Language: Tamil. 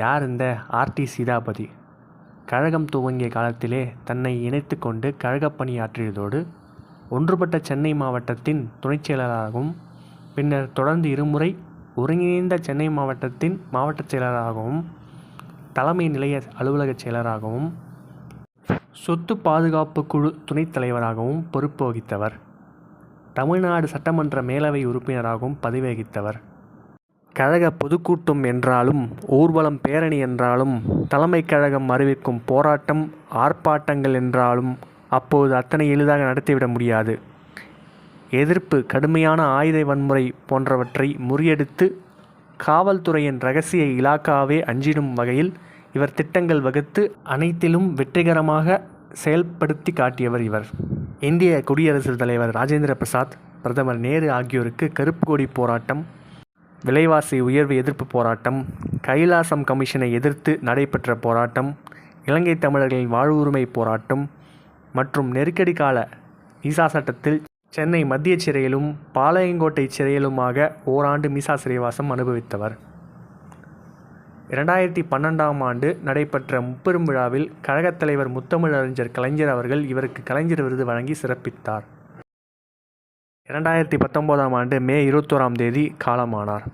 யார் இந்த ஆர்டி சீதாபதி? கழகம் துவங்கிய காலத்திலே தன்னை இணைத்து கொண்டு கழகப் பணியாற்றியதோடு ஒன்றுபட்ட சென்னை மாவட்டத்தின் துணைச் செயலராகவும் பின்னர் தொடர்ந்து இருமுறை ஒருங்கிணைந்த சென்னை மாவட்டத்தின் மாவட்டச் செயலராகவும் தலைமை நிலைய அலுவலகச் செயலராகவும் சொத்து பாதுகாப்பு குழு துணைத் தலைவராகவும் பொறுப்பு வகித்தவர். தமிழ்நாடு சட்டமன்ற மேலவை உறுப்பினராகவும் பதவி வகித்தவர். கழக பொதுக்கூட்டம் என்றாலும் ஊர்வலம் பேரணி என்றாலும் தலைமை கழகம் அறிவிக்கும் போராட்டம் ஆர்ப்பாட்டங்கள் என்றாலும் அப்போது அத்தனை எளிதாக நடத்திவிட முடியாது. எதிர்ப்பு கடுமையான ஆயுத வன்முறை போன்றவற்றை முறியடித்து காவல்துறையின் ரகசிய இலாக்காவே அஞ்சிடும் வகையில் இவர் திட்டங்கள் வகுத்து அனைத்திலும் வெற்றிகரமாக செயல்படுத்தி காட்டியவர் இவர். இந்திய குடியரசுத் தலைவர் ராஜேந்திர பிரசாத் பிரதமர் நேரு ஆகியோருக்கு கருப்பு கொடி போராட்டம் விலைவாசி உயர்வு எதிர்ப்பு போராட்டம் கைலாசம் கமிஷனை எதிர்த்து நடைபெற்ற போராட்டம் இலங்கை தமிழர்களின் வாழ்வுரிமை போராட்டம் மற்றும் நெருக்கடி கால மீசா சட்டத்தில் சென்னை மத்திய சிறையிலும் பாளையங்கோட்டை சிறையிலுமாக ஓராண்டு மீசா சிறைவாசம் அனுபவித்தவர். இரண்டாயிரத்தி பன்னெண்டாம் ஆண்டு நடைபெற்ற முப்பெரும் விழாவில் கழகத் தலைவர் முத்தமிழறிஞர் கலைஞர் அவர்கள் இவருக்கு கலைஞர் விருது வழங்கி சிறப்பித்தார். இரண்டாயிரத்தி பத்தொம்போதாம் ஆண்டு மே இருபத்தோராம் தேதி காலமானார்.